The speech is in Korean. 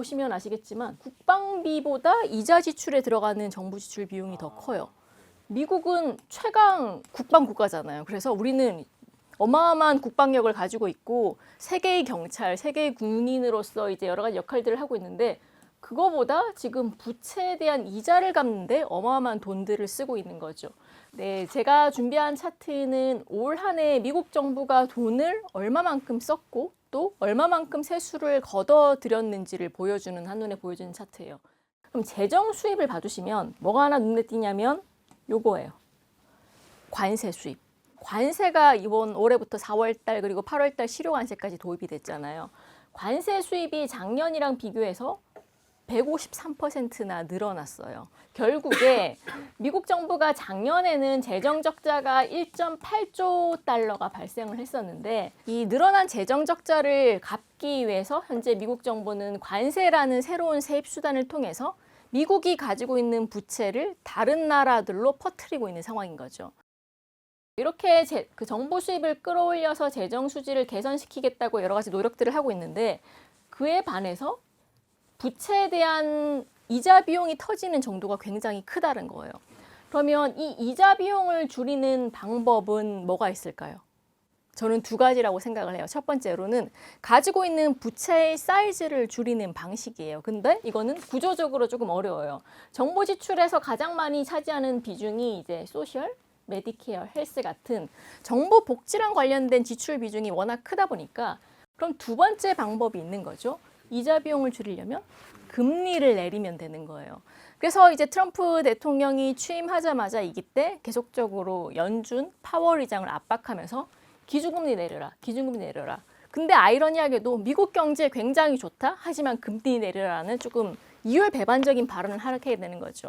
보시면 아시겠지만 국방비보다 이자 지출에 들어가는 정부 지출 비용이 더 커요. 미국은 최강 국방 국가잖아요. 그래서 우리는 어마어마한 국방력을 가지고 있고 세계의 경찰, 세계의 군인으로서 이제 여러 가지 역할들을 하고 있는데 그거보다 지금 부채에 대한 이자를 갚는데 어마어마한 돈들을 쓰고 있는 거죠. 네, 제가 준비한 차트는 올 한 해 미국 정부가 돈을 얼마만큼 썼고 또 얼마만큼 세수를 걷어들였는지를 보여주는 한눈에 보여주는 차트예요. 그럼 재정 수입을 봐주시면 뭐가 하나 눈에 띄냐면 요거예요. 관세 수입. 관세가 이번 올해부터 4월 달 그리고 8월 달 실효 관세까지 도입이 됐잖아요. 관세 수입이 작년이랑 비교해서 153%나 늘어났어요. 결국에 미국 정부가 작년에는 재정 적자가 1.8조 달러가 발생을 했었는데 이 늘어난 재정 적자를 갚기 위해서 현재 미국 정부는 관세라는 새로운 세입 수단을 통해서 미국이 가지고 있는 부채를 다른 나라들로 퍼뜨리고 있는 상황인 거죠. 이렇게 제, 그 정부 수입을 끌어올려서 재정 수지를 개선시키겠다고 여러 가지 노력들을 하고 있는데 그에 반해서 부채에 대한 이자 비용이 터지는 정도가 굉장히 크다는 거예요. 그러면 이 이자 비용을 줄이는 방법은 뭐가 있을까요? 저는 두 가지라고 생각을 해요. 첫 번째로는 가지고 있는 부채의 사이즈를 줄이는 방식이에요. 근데 이거는 구조적으로 조금 어려워요. 정부 지출에서 가장 많이 차지하는 비중이 이제 소셜, 메디케어, 헬스 같은 정부 복지랑 관련된 지출 비중이 워낙 크다 보니까 그럼 두 번째 방법이 있는 거죠. 이자 비용을 줄이려면 금리를 내리면 되는 거예요. 그래서 이제 트럼프 대통령이 취임하자마자 이기 때 계속적으로 연준 파월 의장을 압박하면서 기준금리 내려라, 기준금리 내려라. 근데 아이러니하게도 미국 경제 굉장히 좋다. 하지만 금리 내려라는 조금 이율 배반적인 발언을 하게 되는 거죠.